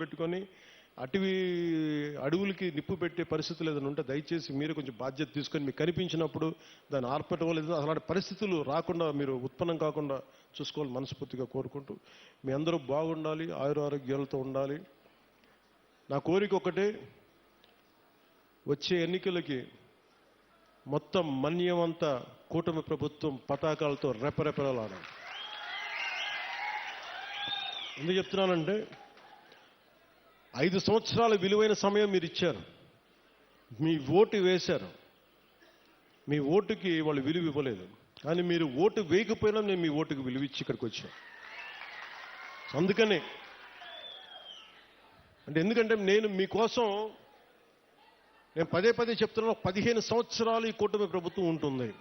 పెట్టుకొని అటవీ అడవులకి నిప్పు పెట్టే పరిస్థితులు ఏదైనా ఉంటే దయచేసి మీరు కొంచెం బాధ్యత తీసుకొని మీకు కనిపించినప్పుడు దాన్ని ఆర్పటం లేదు. అలాంటి పరిస్థితులు రాకుండా మీరు ఉత్పన్నం కాకుండా చూసుకోవాలి మనస్ఫూర్తిగా కోరుకుంటూ మీ అందరూ బాగుండాలి ఆయుర ఆరోగ్యాలతో ఉండాలి. నా కోరిక ఒకటే వచ్చే ఎన్నికలకి మొత్తం మన్యమంతా కూటమి ప్రభుత్వం పతాకాలతో రెపరెపరలాడాలి ఎందుకు చెప్తున్నానంటే ఐదు సంవత్సరాల విలువైన సమయం మీరు ఇచ్చారు. మీ ఓటు వేశారు. మీ ఓటుకి వాళ్ళు విలువ ఇవ్వలేదు. కానీ మీరు ఓటు వేయకపోయినా నేను మీ ఓటుకి విలువ ఇచ్చి ఇక్కడికి వచ్చాను. అందుకనే అంటే ఎందుకంటే నేను మీకోసం నేను పదే పదే చెప్తున్నాను పదిహేను సంవత్సరాలు ఈ కూటమి ప్రభుత్వం ఉంటుంది.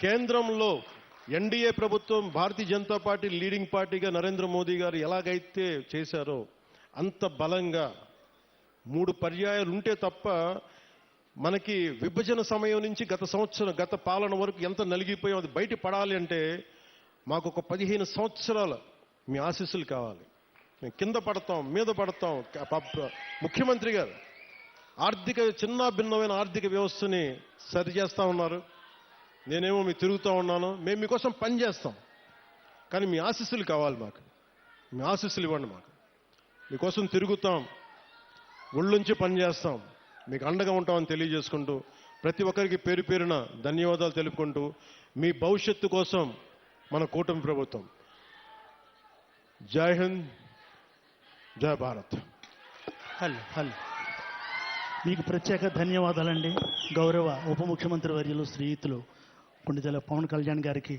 కేంద్రంలో ఎన్డీఏ ప్రభుత్వం భారతీయ జనతా పార్టీ లీడింగ్ పార్టీగా నరేంద్ర మోదీ గారు ఎలాగైతే చేశారో అంత బలంగా మూడు పర్యాయాలు ఉంటే తప్ప మనకి విభజన సమయం నుంచి గత సంవత్సరం గత పాలన వరకు ఎంత నలిగిపోయాం అది బయట పడాలి అంటే మాకు ఒక పదిహేను సంవత్సరాల మీ ఆశీస్సులు కావాలి. మేము కింద పడతాం మీద పడతాం. ముఖ్యమంత్రి గారు ఆర్థిక చిన్న భిన్నమైన ఆర్థిక వ్యవస్థని సరి చేస్తూ ఉన్నారు. నేనేమో మీ తిరుగుతూ ఉన్నాను. మేము మీకోసం పని చేస్తాం. కానీ మీ ఆశీస్సులు కావాలి మాకు. మీ ఆశీస్సులు ఇవ్వండి మాకు. మీకోసం తిరుగుతాం ఒళ్ళుంచి పని చేస్తాం మీకు అండగా ఉంటామని తెలియజేసుకుంటూ ప్రతి ఒక్కరికి పేరు పేరున ధన్యవాదాలు తెలుపుకుంటూ మీ భవిష్యత్తు కోసం మన కూటమి ప్రభుత్వం. జై హింద్ జై భారత్. Hello hello. మీకు ప్రత్యేక ధన్యవాదాలండి. గౌరవ ఉప ముఖ్యమంత్రి వర్యులు శ్రీయుతులు కొండిదల పవన్ కళ్యాణ్ గారికి